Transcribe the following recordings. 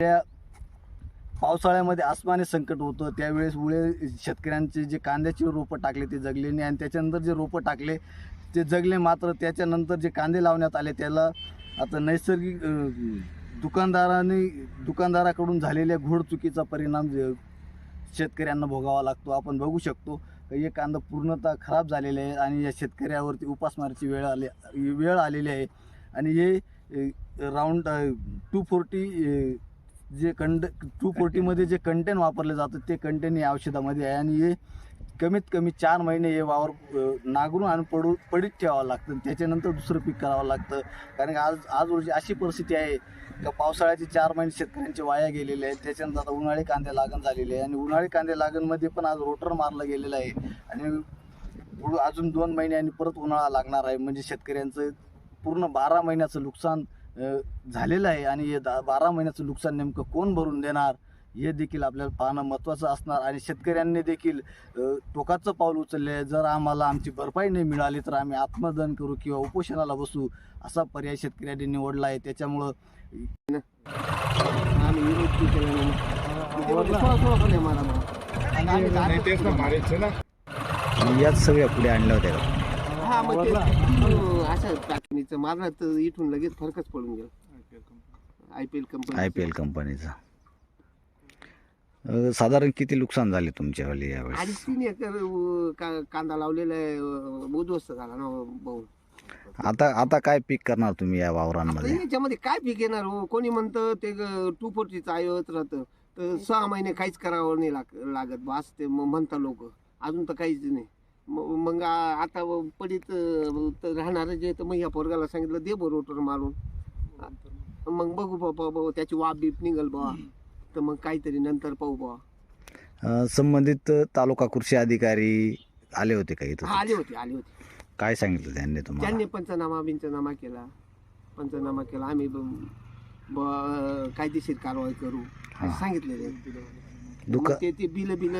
त्या पावसाळ्यामध्ये आसमानी संकट होतं. त्यावेळेस मुळे शेतकऱ्यांचे जे कांद्याचे रोपं टाकले ते जगले नाही आणि त्याच्यानंतर जे रोपं टाकले ते जगले मात्र त्याच्यानंतर जे कांदे लावण्यात आले त्याला आता नैसर्गिक दुकानदाराने दुकानदाराकडून झालेल्या घोडचुकीचा परिणाम शेतकऱ्यांना भोगावा लागतो. आपण बघू शकतो हे कांदा पूर्णतः खराब झालेले आहे आणि या शेतकऱ्यावरती उपासमारीची वेळ आली वेळ आलेली आहे. आणि हे राऊंड टू फोर्टी जे कंड टू फोर्टीमध्ये जे कंटेन वापरले जातं ते कंटेन या औषधामध्ये आहे. आणि हे कमीत कमी चार महिने हे वावर नागरून नांगरून आणि पडू पडीत ठेवावं लागतं. त्याच्यानंतर दुसरं पीक करावं लागतं. कारण की आज आज रोजी अशी परिस्थिती आहे का पावसाळ्याचे चार महिने शेतकऱ्यांचे वाया गेलेले आहेत त्याच्यानंतर आता उन्हाळी कांदे लागण झालेले आहे. आणि उन्हाळी कांदे लागणमध्ये पण आज रोटर मारलं गेलेलं आहे. आणि अजून दोन महिने आणि परत उन्हाळा लागणार आहे. म्हणजे शेतकऱ्यांचं पूर्ण बारा महिन्याचं नुकसान झालेलं आहे आणि हे दा- बारा महिन्याचं नुकसान नेमकं कोण भरून देणार हे देखील आपल्याला पाहणं महत्त्वाचं असणार आणि शेतकऱ्यांनी देखील टोकाचं पाऊल उचलले आहे. जर आम्हाला आमची भरपाई नाही मिळाली तर आम्ही आत्मदहन करू किंवा उपोषणाला बसू असा पर्याय शेतकऱ्यांनी निवडला आहे त्याच्यामुळं आम्ही विरोध बी केला नाही. मग ते म्हणले, सोळा सोळा पण आहे मला मग. आणि आम्ही तर नाही आठच तेच ना केलं. मारायचं ना याच सगळ्या पुढे आणल्या होत्या मग ते तिथून असं टाकणीचं मारलं तर इथून लगेच फरकच पडून गेला. I P L company I P L कंपनीचा. साधारण किती नुकसान झाले तुमच्यावाली यावेळेस? अडीच तीन एकर अं, का- कांदा लावलेला आहे अं, उद्ध्वस्त झाला ना भाऊ. आता आता काय पीक करणार तुम्ही या आता वावरांमध्ये याच्यामध्ये काय पीक येणार हो? कोणी म्हणतं ते टू फोर्टीचं आयत राहतं. तर सहा महिने काहीच करावं नाही लाग लागत बस ते म- म्हणता लोक. अजून तर काहीच नाही. मग आता पडीत राहणार जे तर मग या पोरगाला सांगितलं दे बरं रोटर मारून. मग बघू बाबा बाबा त्याची वाफ बीप निघल बा. तर मग काहीतरी नंतर पाहू बा. अ, संबंधित तालुका कृषी अधिकारी आले होते का हा इथं आले होते आले होते. काय सांगितलं त्यांनी तुम्हाला? त्यांनी पंचनामा बिंचनामा केला. पंचनामा केला. आम्ही ब- ब- कायदेशीर कारवाई करू. असं सांगितलेले. दुका मग ते ते बिल बिल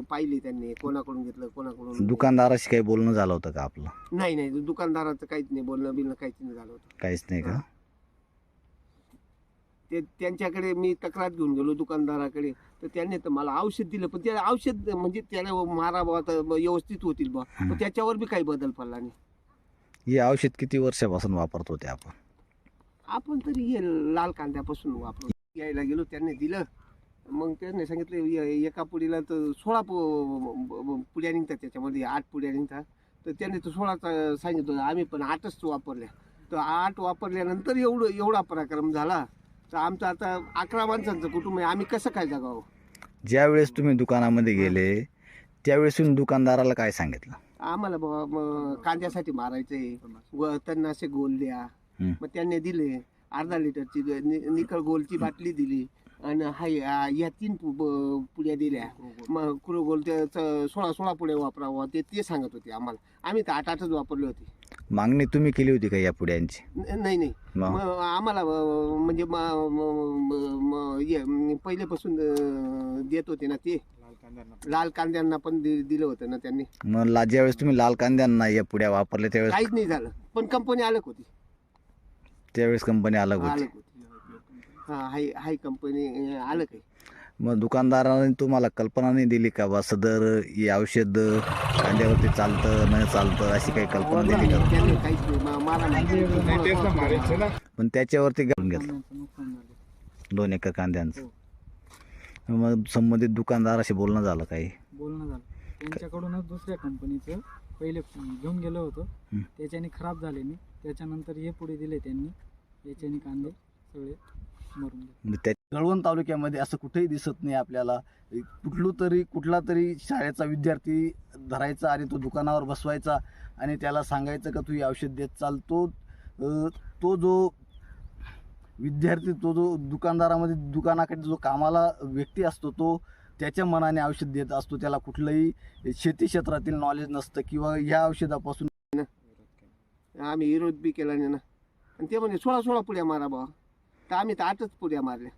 पाहिली त्यांनी कोणाकडून घेतलं कोणाकडून दुकानदाराशी काही बोलणं झालं होतं का आपलं? नाही नाही दुकानदाराचं काहीच नाही बोलणं बिलणं काहीच नाही झालं होतं. काहीच नाही का? ते त्यांच्याकडे मी तक्रार घेऊन गेलो दुकानदाराकडे. तर त्यांनी तर मला औषध दिलं पण ते औषध म्हणजे त्याला मारा बा तर व्यवस्थित होतील बा पण त्याच्यावर बी काही बदल पडला नाही. हे औषध किती वर्षापासून वापरत होते आपण? आपण तरी हे लाल कांद्यापासून वापरू यायला गेलो त्यांनी दिलं. मग त्यांनी सांगितलं एका पुडीला तर सोळा पु- पुड्या निघतात त्याच्यामध्ये आठ पुड्या निघतात. तर त्यांनी तर सोळाच सांगितलं होतं. आम्ही पण आठच वापरल्या. तर आठ वापरल्यानंतर एवढं एवढा पराक्रम झाला. तर आमचं आता अकरा माणसांचं कुटुंब आहे आम्ही कसं काय जगावं? ज्या वेळेस तुम्ही दुकानामध्ये गेले त्यावेळेस तुम्ही दुकानदाराला काय सांगितलं? आम्हाला म- कांद्यासाठी मारायचंय व त्यांना असे गोल द्या. हं. मग त्यांनी दिले अर्धा लिटरची ग- नि- निकळ गोलची बाटली दिली. आणि हाय आ- या तीन पु- ब- पुड्या दिल्या. मग कुरो गोल ते च- सोळा सोळा पुड्या वापरावं ते ते सांगत होते आम्हाला. आम्ही तर आठ आठच वापरले होते. मागणी तुम्ही केली होती का या पुड्यांची? न- नाही नाही. मग मग आम्हाला अ, म्हणजे म- म- म- म- हे, म, पहिल्यापासून अ, देत होते ना ते. लाल कांद्यांना लाल कांद्यांना पण दि- दिलं होतं ना त्यांनी. मग ला- ज्यावेळेस तुम्ही लाल कांद्यांना या पुड्या वापरल्या त्यावेळेस काहीच नाही झालं. पण कंपनी अलग होती. त्यावेळेस कंपनी अलग होती. अलग होती. हा हाय हाय कंपनी अलग आहे मग दुकानदाराने तुम्हाला कल्पना नाही दिली का बा सदर हे औषध कांद्यावरती चालतं न चालतं अशी काही कल्पना दिली का? त्याने काहीच नाही. मा- मारा नाही. नाही तेच ना मारायचं ना. पण त्याच्यावरती घालून घेतलं. दोन एकर कांद्यांचं. मग संबंधित दुकानदाराशी बोलणं झालं काही? बोलणं झालं. त्यांच्याकडूनच दुसऱ्या कंपनीचं पहिले घेऊन गेलो होतो. हं. त्याच्याने खराब झाले नाही त्याच्यानंतर हे पुढे दिले त्यांनी. याच्याने कांदे सगळे. त्या कळवण तालुक्यामध्ये असं कुठेही दिसत नाही आपल्याला. कुठलं तरी कुठला तरी शाळेचा विद्यार्थी धरायचा आणि तो दुकानावर बसवायचा आणि त्याला सांगायचं का तू हे औषध देत चाल. तो तो जो विद्यार्थी तो जो दुकानदारामध्ये दुकानाकडे जो कामाला व्यक्ती असतो तो त्याच्या मनाने औषध देत असतो. त्याला कुठलंही शेती क्षेत्रातील नॉलेज नसतं किंवा ह्या औषधापासून आम्ही विरोध बी केला नाही ना. आणि ते म्हणे सोळा सोळा पुड्या मारा बा तर आम्ही तर आठच पुड्या मारल्या.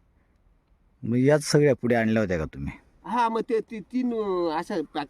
मग याच सगळ्या पुढे आणल्या होत्या का तुम्ही? हा मग ते ते तीन अं, असं पॅक